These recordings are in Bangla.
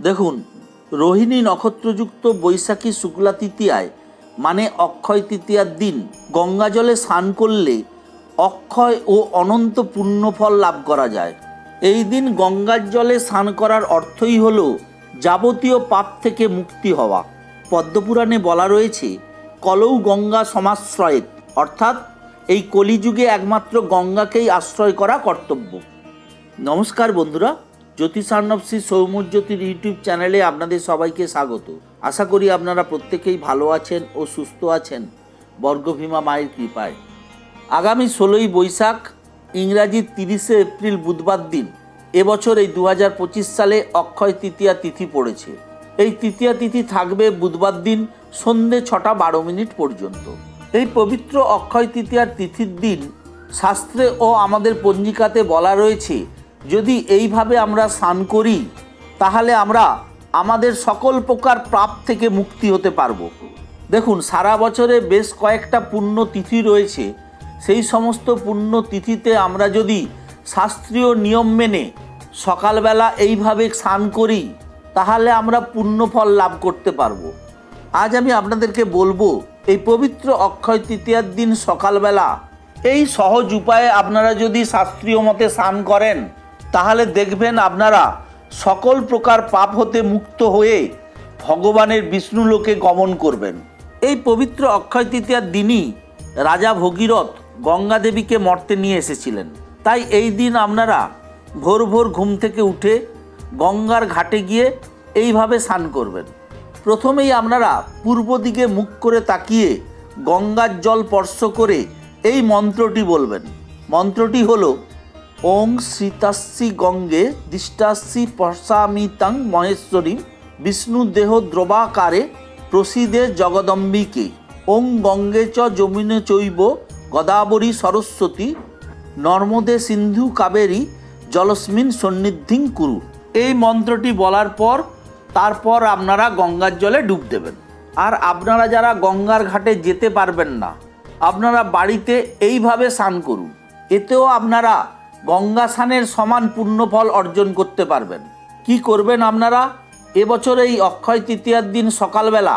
দেখুন, রোহিণী নক্ষত্রযুক্ত বৈশাখী শুক্লা তৃতীয়ায় মানে অক্ষয় তৃতীয়ার দিন, গঙ্গা জলে স্নান করলে অক্ষয় ও অনন্ত পুণ্যফল লাভ করা যায়। এই দিন গঙ্গার জলে স্নান করার অর্থই হল যাবতীয় পাপ থেকে মুক্তি হওয়া। পদ্মপুরাণে বলা রয়েছে, কলৌ গঙ্গা সমাশ্রয়েত, অর্থাৎ এই কলিযুগে একমাত্র গঙ্গাকেই আশ্রয় করা কর্তব্য। নমস্কার বন্ধুরা জ্যোতিষার্ণব শ্রী সৌম্যজ্যোতির ইউটিউব চ্যানেলে আপনাদের সবাইকে স্বাগত। আশা করি আপনারা প্রত্যেকেই ভালো আছেন ও সুস্থ আছেন, বর্গভীমা মায়ের কৃপায়। আগামী ষোলোই বৈশাখ ইংরাজি তিরিশে এপ্রিল বুধবার দিন, এবছর এই দু হাজার পঁচিশ সালে অক্ষয় তৃতীয়া তিথি পড়েছে। এই তৃতীয়া তিথি থাকবে বুধবার দিন সন্ধে ছটা বারো মিনিট পর্যন্ত। এই পবিত্র অক্ষয় তৃতীয়ার তিথির দিন শাস্ত্রে ও আমাদের পঞ্জিকাতে বলা রয়েছে যদি এইভাবে আমরা স্নান করি, তাহলে আমরা আমাদের সকল প্রকার পাপ থেকে মুক্তি হতে পারব। দেখুন, সারা বছরে বেশ কয়েকটা পুণ্য তিথি রয়েছে। সেই সমস্ত পুণ্য তিথিতে আমরা যদি শাস্ত্রীয় নিয়ম মেনে সকালবেলা এইভাবে স্নান করি, তাহলে আমরা পুণ্যফল লাভ করতে পারব। আজ আমি আপনাদেরকে বলব, এই পবিত্র অক্ষয় তৃতীয়ার দিন সকালবেলা এই সহজ উপায়ে আপনারা যদি শাস্ত্রীয় মতে স্নান করেন তাহলে দেখবেন আপনারা সকল প্রকার পাপ হতে মুক্ত হয়ে ভগবানের বিষ্ণু লোকে গমন করবেন। এই পবিত্র অক্ষয় তৃতীয়ার দিনই রাজা ভগীরথ গঙ্গা দেবীকে মর্তে নিয়ে এসেছিলেন। তাই এই দিন আপনারা ভোর ভোর ঘুম থেকে উঠে গঙ্গার ঘাটে গিয়ে এইভাবে স্নান করবেন। প্রথমেই আপনারা পূর্ব দিকে মুখ করে তাকিয়ে গঙ্গার জল স্পর্শ করে এই মন্ত্রটি বলবেন। মন্ত্রটি হলো ওং শ্রীতাস্যি গঙ্গে দিষ্টাস্যি পশামিতাং মহেশ্বরী বিষ্ণু দেহ দ্রবাকারে প্রসিদে জগদম্বিকে। ওং গঙ্গে চ যমুনে চৈব গদাবরী সরস্বতী নর্মদে সিন্ধু কাবেরী জলস্মিন সন্নিধিং কুরু। এই মন্ত্রটি বলার পর তারপর আপনারা গঙ্গার জলে ডুব দেবেন। আর আপনারা যারা গঙ্গার ঘাটে যেতে পারবেন না, আপনারা বাড়িতে এইভাবে স্নান করুন। এতেও আপনারা গঙ্গা স্নানের সমান পুণ্যফল অর্জন করতে পারবেন। কি করবেন আপনারা? এবছর এই অক্ষয় তৃতীয়ার দিন সকালবেলা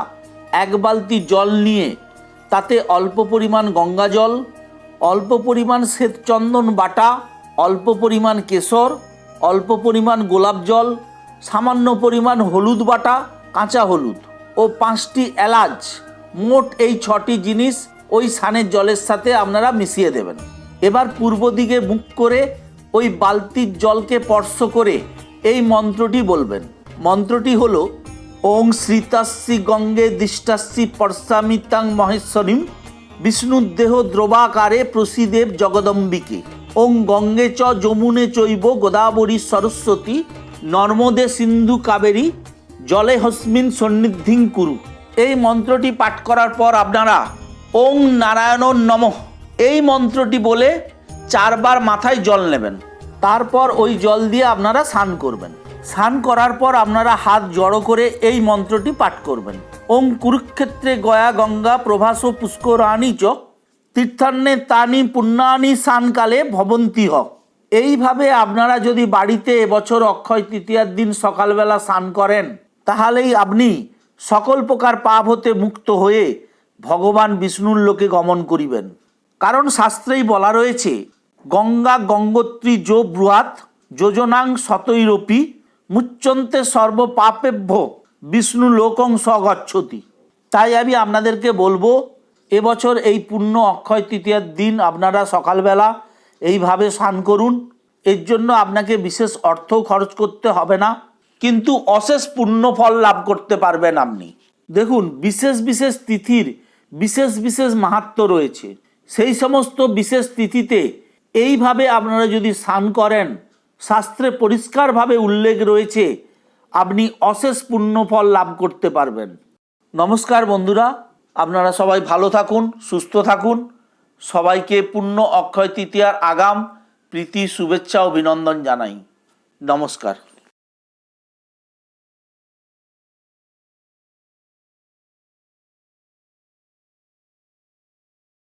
এক বালতি জল নিয়ে, তাতে অল্প পরিমাণ গঙ্গা জল, অল্প পরিমাণ শ্বেতচন্দন বাটা, অল্প পরিমাণ কেশর, অল্প পরিমাণ গোলাপ জল, সামান্য পরিমাণ হলুদ বাটা, কাঁচা হলুদ ও পাঁচটি এলাচ, মোট এই ছটি জিনিস ওই সানের জলের সাথে আপনারা মিশিয়ে দেবেন। এবার পূর্ব দিকে মুখ করে ওই বালতির জলকে স্পর্শ করে এই মন্ত্রটি বলবেন। মন্ত্রটি হলো, ওং শ্রীতাস্যি গঙ্গে দিষ্টাস্যি পর্ষামিতাং মহেশ্বরীম বিষ্ণুর দেহ দ্রবাকারে প্রসিদেব জগদম্বিকে। ওং গঙ্গে চ যমুনে চৈব গোদাবরী সরস্বতী নর্মদে সিন্ধু কাবেরী জলে হস্মিন সন্নিধিং কুরু। এই মন্ত্রটি পাঠ করার পর আপনারা ওং নারায়ণ নমঃ এই মন্ত্রটি বলে চারবার মাথায় জল নেবেন। তারপর ওই জল দিয়ে আপনারা স্নান করবেন। স্নান করার পর আপনারা হাত জড়ো করে এই মন্ত্রটি পাঠ করবেন। ওম কুরুক্ষেত্রে গয়া গঙ্গা প্রভাস পুষ্করাণী চ তীর্থান্নে তানি পুণ্যানি স্নানকালে ভবন্তী হ। এইভাবে আপনারা যদি বাড়িতে এবছর অক্ষয় তৃতীয়ার দিন সকালবেলা স্নান করেন, তাহলেই আপনি সকল প্রকার পাপ হতে মুক্ত হয়ে ভগবান বিষ্ণুর লোকে গমন করিবেন। কারণ শাস্ত্রেই বলা রয়েছে, গঙ্গা গঙ্গোত্রী যো বৃহাৎ, যোজনাং শতৈরপি মুচ্চন্তে সর্বপাপেভ্য, বিষ্ণু লোকং স্বগচ্ছতি। তাই আমি আপনাদেরকে বলব, এবছর এই পূর্ণ অক্ষয় তৃতীয়ার দিন আপনারা সকালবেলা এইভাবে স্নান করুন। এর জন্য আপনাকে বিশেষ অর্থও খরচ করতে হবে না, কিন্তু অশেষ পূর্ণ ফল লাভ করতে পারবেন আপনি। দেখুন, বিশেষ বিশেষ তিথির বিশেষ বিশেষ মাহাত্ম রয়েছে। সেই সমস্ত বিশেষ তিথিতে এইভাবে আপনারা যদি স্নান করেন, শাস্ত্রে পরিষ্কারভাবে উল্লেখ রয়েছে, আপনি অশেষ পুণ্যফল লাভ করতে পারবেন। নমস্কার বন্ধুরা, আপনারা সবাই ভালো থাকুন, সুস্থ থাকুন। সবাইকে পূর্ণ অক্ষয় তৃতীয়ার আগাম, প্রীতি, শুভেচ্ছা, অভিনন্দন জানাই। নমস্কার।